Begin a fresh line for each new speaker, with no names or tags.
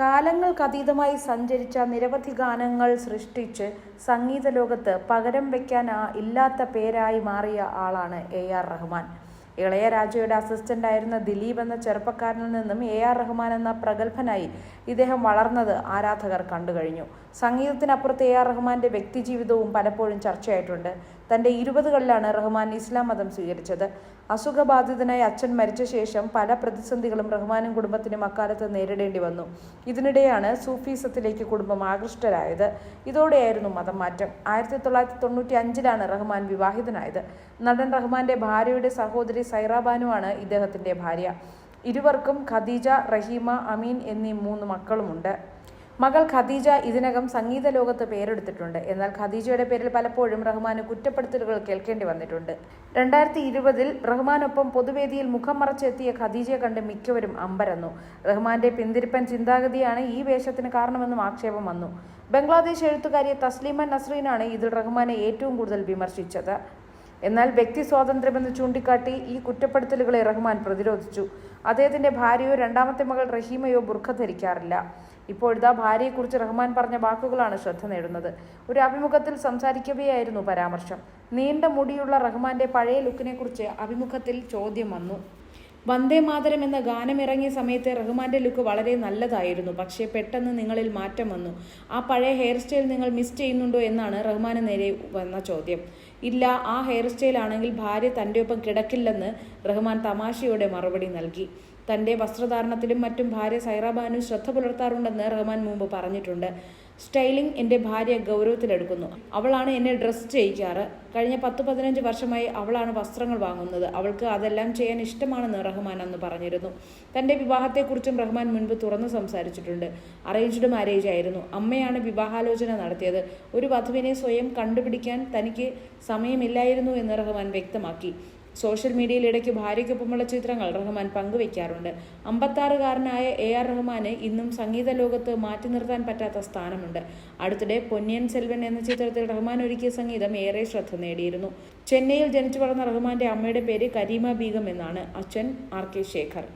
കാലങ്ങൾക്കതീതമായി സഞ്ചരിച്ച നിരവധി ഗാനങ്ങൾ സൃഷ്ടിച്ച് സംഗീത ലോകത്ത് പകരം വയ്ക്കാൻ ഇല്ലാത്ത പേരായി മാറിയ ആളാണ് എ ആർ റഹ്മാൻ. ഇളയരാജയുടെ അസിസ്റ്റന്റ് ആയിരുന്ന ദിലീപ് എന്ന ചെറുപ്പക്കാരനിൽ നിന്നും എ ആർ റഹ്മാൻ എന്ന പ്രഗത്ഭനായി ഇദ്ദേഹം വളർന്നത് ആരാധകർ കണ്ടുകഴിഞ്ഞു സംഗീതത്തിനപ്പുറത്ത് എ ആർ റഹ്മാന്റെ വ്യക്തിജീവിതവും പലപ്പോഴും ചർച്ചയായിട്ടുണ്ട്. തന്റെ ഇരുപതുകളിലാണ് റഹ്മാൻ ഇസ്ലാം മതം സ്വീകരിച്ചത്. അസുഖബാധിതനായി അച്ഛൻ മരിച്ച ശേഷം പല പ്രതിസന്ധികളും റഹ്മാനും കുടുംബത്തിനും അക്കാലത്ത് നേരിടേണ്ടി വന്നു. ഇതിനിടെയാണ് സൂഫീസത്തിലേക്ക് കുടുംബം ആകൃഷ്ടരായത്. ഇതോടെയായിരുന്നു മതം മാറ്റം ആയിരത്തി തൊള്ളായിരത്തി തൊണ്ണൂറ്റി അഞ്ചിലാണ് റഹ്മാൻ വിവാഹിതനായത്. നടൻ റഹ്മാന്റെ ഭാര്യയുടെ സഹോദരി സൈറാബാനുമാണ് ഇദ്ദേഹത്തിന്റെ ഭാര്യ. ഇരുവർക്കും ഖദീജ റഹീമ അമീൻ എന്നീ മൂന്ന് മക്കളുമുണ്ട്. മകൾ ഖദീജ ഇതിനകം സംഗീത ലോകത്ത് പേരെടുത്തിട്ടുണ്ട്. എന്നാൽ ഖദീജയുടെ പേരിൽ പലപ്പോഴും റഹ്മാന് കുറ്റപ്പെടുത്തലുകൾ കേൾക്കേണ്ടി വന്നിട്ടുണ്ട്. രണ്ടായിരത്തി ഇരുപതിൽ റഹ്മാനൊപ്പം പൊതുവേദിയിൽ മുഖം മറച്ചെത്തിയ ഖദീജയെ കണ്ട് മിക്കവരും അമ്പരന്നു. റഹ്മാന്റെ പിന്തിരിപ്പൻ ചിന്താഗതിയാണ് ഈ വേഷത്തിന് കാരണമെന്നും ആക്ഷേപം വന്നു. ബംഗ്ലാദേശ് എഴുത്തുകാരി തസ്ലീമ നസ്രീനാണ് ഇതിൽ റഹ്മാനെ ഏറ്റവും കൂടുതൽ വിമർശിച്ചത്. എന്നാൽ വ്യക്തി സ്വാതന്ത്ര്യമെന്ന് ചൂണ്ടിക്കാട്ടി ഈ കുറ്റപ്പെടുത്തലുകളെ റഹ്മാൻ പ്രതിരോധിച്ചു. അദ്ദേഹത്തിന്റെ ഭാര്യയോ രണ്ടാമത്തെ മകൾ റഹീമയോ ബുർഖ ധരിക്കാറില്ല. ഇപ്പോഴത്തെ ഭാര്യയെക്കുറിച്ച് റഹ്മാൻ പറഞ്ഞ വാക്കുകളാണ് ശ്രദ്ധ നേടുന്നത്. ഒരു അഭിമുഖത്തിൽ സംസാരിക്കവെയായിരുന്നു പരാമർശം. നീണ്ട മുടിയുള്ള റഹ്മാന്റെ പഴയ ലുക്കിനെക്കുറിച്ച് അഭിമുഖത്തിൽ ചോദ്യം വന്നു. വന്ദേ മാതരം എന്ന ഗാനം ഇറങ്ങിയ സമയത്തെ റഹ്മാന്റെ ലുക്ക് വളരെ നല്ലതായിരുന്നു. പക്ഷേ പെട്ടെന്ന് നിങ്ങളിൽ മാറ്റം വന്നു. ആ പഴയ ഹെയർ സ്റ്റൈൽ നിങ്ങൾ മിസ് ചെയ്യുന്നുണ്ടോ എന്നാണ് റഹ്മാന് നേരെ വന്ന ചോദ്യം. ഇല്ല ആ ഹെയർ സ്റ്റൈൽ ആണെങ്കിൽ ഭാര്യ തന്റെ ഒപ്പം കിടക്കില്ലെന്ന് റഹ്മാൻ തമാശയോടെ മറുപടി നൽകി. തന്റെ വസ്ത്രധാരണത്തിലും മറ്റും ഭാര്യ സൈറാബാനു ശ്രദ്ധ പുലർത്താറുണ്ടെന്ന് റഹ്മാൻ മുമ്പ് പറഞ്ഞിട്ടുണ്ട്. സ്റ്റൈലിംഗ് എന്റെ ഭാര്യ ഗൗരവത്തിലെടുക്കുന്നു. അവളാണ് എന്നെ ഡ്രസ്സ് ചെയ്യിക്കാറ്. കഴിഞ്ഞ പത്ത് പതിനഞ്ച് വർഷമായി അവളാണ് വസ്ത്രങ്ങൾ വാങ്ങുന്നത്. അവൾക്ക് അതെല്ലാം ചെയ്യാൻ ഇഷ്ടമാണെന്ന് റഹ്മാൻ അന്ന് പറഞ്ഞിരുന്നു. തന്റെ വിവാഹത്തെക്കുറിച്ചും റഹ്മാൻ മുൻപ് തുറന്നു സംസാരിച്ചിട്ടുണ്ട്. അറേഞ്ച്ഡ് മാരേജ് ആയിരുന്നു. അമ്മയാണ് വിവാഹാലോചന നടത്തിയത്. ഒരു വധുവിനെ സ്വയം കണ്ടുപിടിക്കാൻ തനിക്ക് സമയമില്ലായിരുന്നു എന്ന് റഹ്മാൻ വ്യക്തമാക്കി. സോഷ്യൽ മീഡിയയിൽ ഇടയ്ക്ക് ഭാര്യയ്ക്കൊപ്പമുള്ള ചിത്രങ്ങൾ റഹ്മാൻ പങ്കുവയ്ക്കാറുണ്ട്. അമ്പത്താറുകാരനായ എ ആർ റഹ്മാന് ഇന്നും സംഗീത ലോകത്ത് മാറ്റി നിർത്താൻ പറ്റാത്ത സ്ഥാനമുണ്ട്. അടുത്തിടെ പൊന്നിയൻ സെൽവൻ എന്ന ചിത്രത്തിൽ റഹ്മാൻ ഒരുക്കിയ സംഗീതം ഏറെ ശ്രദ്ധ നേടിയിരുന്നു. ചെന്നൈയിൽ ജനിച്ചു വളർന്ന റഹ്മാന്റെ അമ്മയുടെ പേര് കരീമ ബീഗം എന്നാണ്. അച്ഛൻ ആർ കെ ശേഖർ.